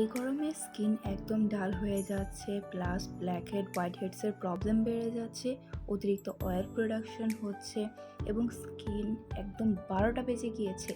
এই গরমে স্কিন একদম ডাল হয়ে যাচ্ছে, প্লাস ব্ল্যাক হেড হোয়াইট হেডসের প্রবলেম বেড়ে যাচ্ছে, অতিরিক্ত অয়েল প্রোডাকশন হচ্ছে এবং স্কিন একদম বারোটা বেজে গিয়েছে।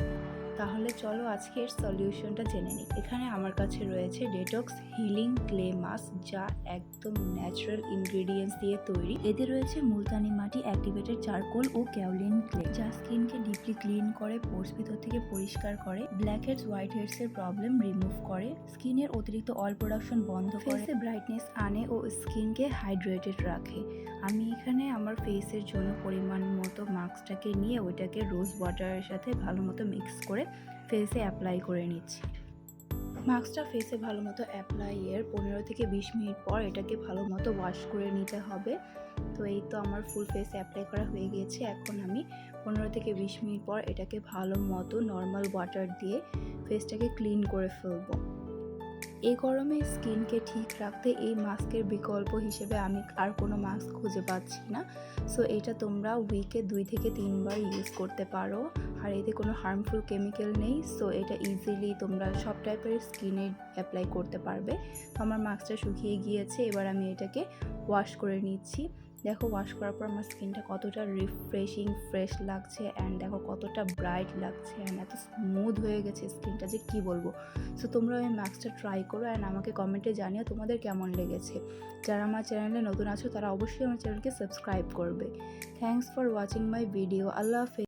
তাহলে চলো আজকের সলিউশনটা জেনে নিই। এখানে আমার কাছে রয়েছে ডেটক্স হিলিং ক্লে মাস্ক যা একদম ন্যাচারাল ইনগ্রেডিয়েন্টস দিয়ে তৈরি। এতে রয়েছে মুলতানি মাটি অ্যাক্টিভেটেড চারকোল ও ক্যাওলিন ক্লে যা স্কিনকে ডিপলি ক্লিন করে পোর্স ভিতর থেকে পরিষ্কার করে ব্ল্যাক হেডস হোয়াইট হেডসের প্রবলেম রিমুভ করে স্কিনের অতিরিক্ত অয়েল প্রোডাকশন বন্ধ করে ব্রাইটনেস আনে ও স্কিনকে হাইড্রেটেড রাখে। আমি এখানে আমার ফেসের জন্য পরিমাণ মতো মাস্কটাকে নিয়ে ওইটাকে রোজ ওয়াটারের সাথে ভালো মতো মিক্স করে ফেসে অ্যাপ্লাই করে নিচ্ছি। মাস্কটা ফেসে ভালো মতো অ্যাপ্লাই এর পনেরো থেকে বিশ মিনিট পর এটাকে ভালো মতো ওয়াশ করে নিতে হবে। তো এই তো আমার ফুল ফেস অ্যাপ্লাই করা হয়ে গিয়েছে এখন আমি পনেরো থেকে বিশ মিনিট পর এটাকে ভালো মতো নর্মাল ওয়াটার দিয়ে ফেসটাকে ক্লিন করে ফেলব। এই গরমে স্কিনকে ঠিক রাখতে এই মাস্কের বিকল্প হিসেবে আমি আর কোনো মাস্ক খুঁজে পাচ্ছি না। সো এটা তোমরা উইকে দুই থেকে তিনবার ইউজ করতে পারো। আর এতে কোনো হার্মফুল কেমিক্যাল নেই। সো এটা ইজিলি তোমরা সব টাইপের স্কিনে অ্যাপ্লাই করতে পারবে। আমার মাস্কটা শুকিয়ে গিয়েছে। এবার আমি এটাকে ওয়াশ করে নিচ্ছি। দেখো ওয়াশ করার পর আমার স্কিনটা কতটা রিফ্রেশিং ফ্রেশ লাগছে অ্যান্ড দেখো কতটা ব্রাইট লাগছে অ্যান্ড এত স্মুথ হয়ে গেছে স্কিনটা যে কী বলব? সো তোমরা ওই মাস্কটা ট্রাই করো অ্যান্ড আমাকে কমেন্টে জানিও তোমাদের কেমন লেগেছে। যারা আমার চ্যানেলে নতুন আছো তারা অবশ্যই আমার চ্যানেলকে সাবস্ক্রাইব করবে। Thanks for watching my video আল্লাহ হাফেজ।